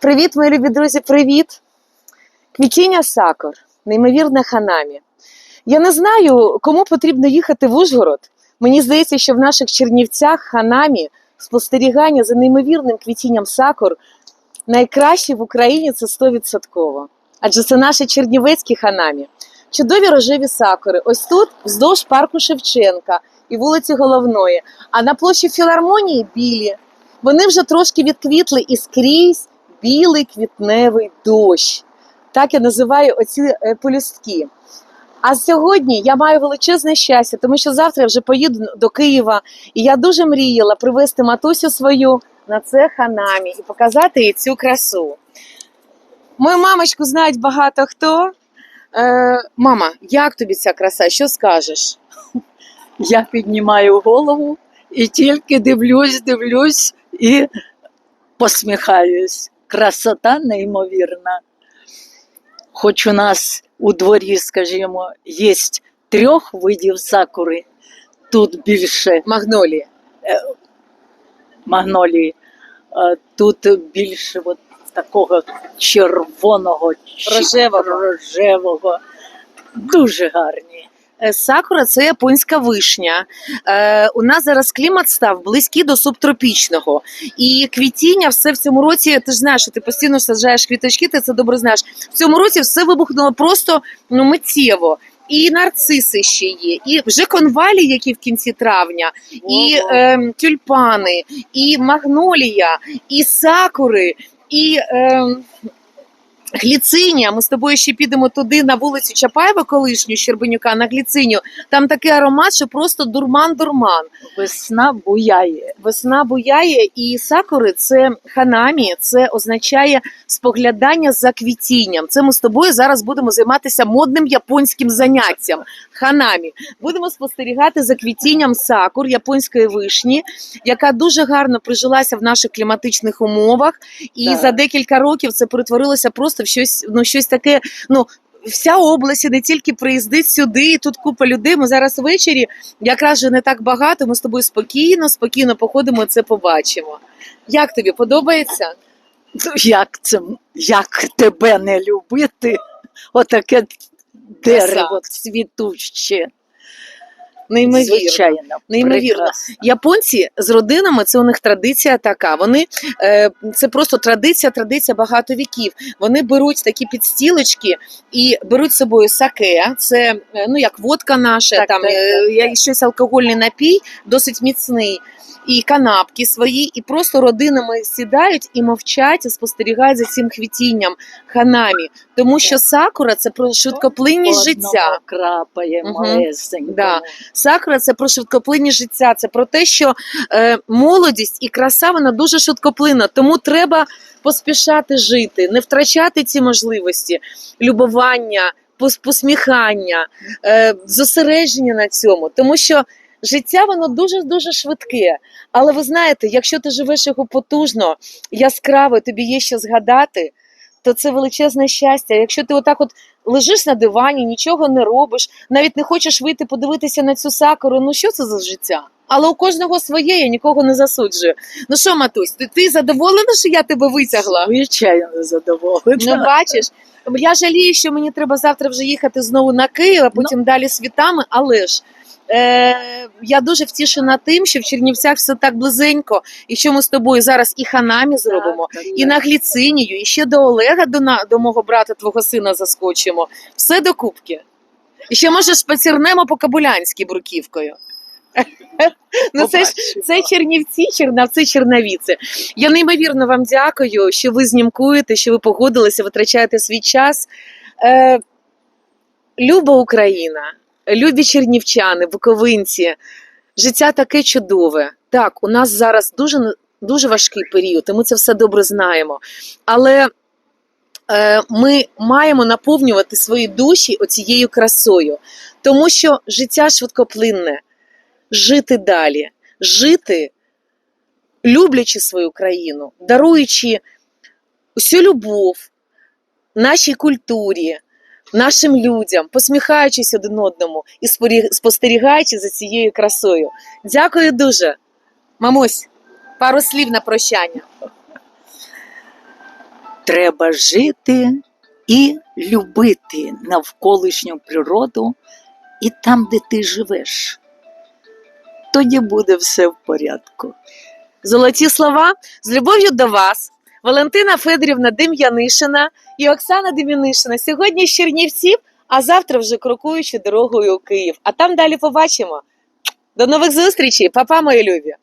Привіт, мої любі друзі, привіт! Квітіння Сакор, неймовірна ханамі. Я не знаю, кому потрібно їхати в Ужгород. Мені здається, що в наших Чернівцях ханамі спостерігання за неймовірним квітінням сакур найкраще в Україні це 100%. Адже це наші чернівецькі ханамі. Чудові рожеві сакури. Ось тут, вздовж парку Шевченка і вулиці Головної. А на площі філармонії білі. Вони вже трошки відквітли і скрізь білий квітневий дощ. Так я називаю оці е, полюстки. А сьогодні я маю величезне щастя, тому що завтра я вже поїду до Києва, і я дуже мріяла привезти матусю свою на це ханамі і показати їй цю красу. Мою мамочку знають багато хто. Е, мама, як тобі ця краса? Що скажеш? Я піднімаю голову і тільки дивлюсь, дивлюсь і посміхаюсь. Красота неймовірна. Хоч у нас у дворі, скажімо, є трьох видів сакури, тут більше Магнолії. магнолії, е, тут більше от такого червоного, Рожевого. рожевого. Дуже гарні. Е, Сакура це японська вишня. Е, у нас зараз клімат став близький до субтропічного. І квітіння все в цьому році. Ти ж знаєш, що ти постійно саджаєш квіточки, ти це добре знаєш. В цьому році все вибухнуло просто ну, миттєво. І нарциси ще є, і вже конвалі, які в кінці травня, і е, тюльпани, і магнолія, і сакури, і е, гліцинія. Ми з тобою ще підемо туди на вулицю Чапаєва, колишню Щербанюка, на гліциню. Там такий аромат, що просто дурман-дурман. Весна буяє. Весна буяє, і сакури це ханамі, це означає споглядання за квітінням. Це ми з тобою зараз будемо займатися модним японським заняттям. Ханамі. Будемо спостерігати за квітінням сакур японської вишні, яка дуже гарно прижилася в наших кліматичних умовах. І Так. за декілька років це перетворилося просто в щось, ну щось таке. Ну вся область і не тільки приїздить сюди. і Тут купа людей. Ми зараз ввечері якраз же не так багато. Ми з тобою спокійно, спокійно походимо. Це побачимо. Як тобі подобається? Ну, Як це як тебе не любити? Отаке дерево цвітуще. Неймовірно. Звичайно, Неймовірно. прекрасно. Японці з родинами це у них традиція така. Вони е, це просто традиція, традиція багато віків. Вони беруть такі підстілочки і беруть з собою саке. Це е, ну як водка наша, Так, там так, е, так, щось алкогольний напій, досить міцний. І канапки свої, і просто родинами сідають і мовчать, і спостерігають за цим квітінням ханамі. Тому що сакура це про швидкоплинність життя. крапає малесенько. Да. Сакура це про швидкоплинність життя, це про те, що е, молодість і краса вона дуже швидкоплинна, тому треба поспішати жити, не втрачати ці можливості, любування, пос- посміхання, е, зосередження на цьому. Тому що життя воно дуже дуже швидке. Але ви знаєте, якщо ти живеш його потужно, яскраво, тобі є що згадати. То це величезне щастя. Якщо ти отак от лежиш на дивані, нічого не робиш, навіть не хочеш вийти подивитися на цю сакуру. Ну що це за життя? Але у кожного своє, я нікого не засуджую. Ну що, Матусь, ти, ти задоволена, що я тебе витягла? Звичайно, задоволена. Ну, бачиш, я жалію, що мені треба завтра вже їхати знову на Київ, а потім далі світами, але ж. Е, я дуже втішена тим, що в Чернівцях все так близенько, і що ми з тобою зараз і ханамі зробимо, Так, так, і на гліцинію, і ще до Олега, до, на, до мого брата, твого сина заскочимо. Все до кубки. І ще може шпацірнемо по кабулянськи бруківкою. ну, це ж це Чернівці, Чернавці, Чернавіці. Я неймовірно вам дякую, що ви знімкуєте, що ви погодилися, витрачаєте свій час. Е, Люба Україна, любі чернівчани, буковинці, життя таке чудове. Так, у нас зараз дуже, дуже важкий період, і ми це все добре знаємо. Але е, ми маємо наповнювати свої душі оцією красою, тому що життя швидкоплинне, жити далі, жити, люблячи свою країну, даруючи усю любов нашій культурі, нашим людям, посміхаючись один одному і спостерігаючи за цією красою. Дякую дуже, мамусь. Пару слів на прощання. треба жити і любити навколишню природу і там, де ти живеш. Тоді буде все в порядку. Золоті слова з любов'ю до вас. Валентина Федорівна Дем'янишина і Оксана Дем'янишина сьогодні з Чернівців, а завтра вже крокуючи дорогою у Київ. А там далі побачимо. До нових зустрічей, папа мої любі!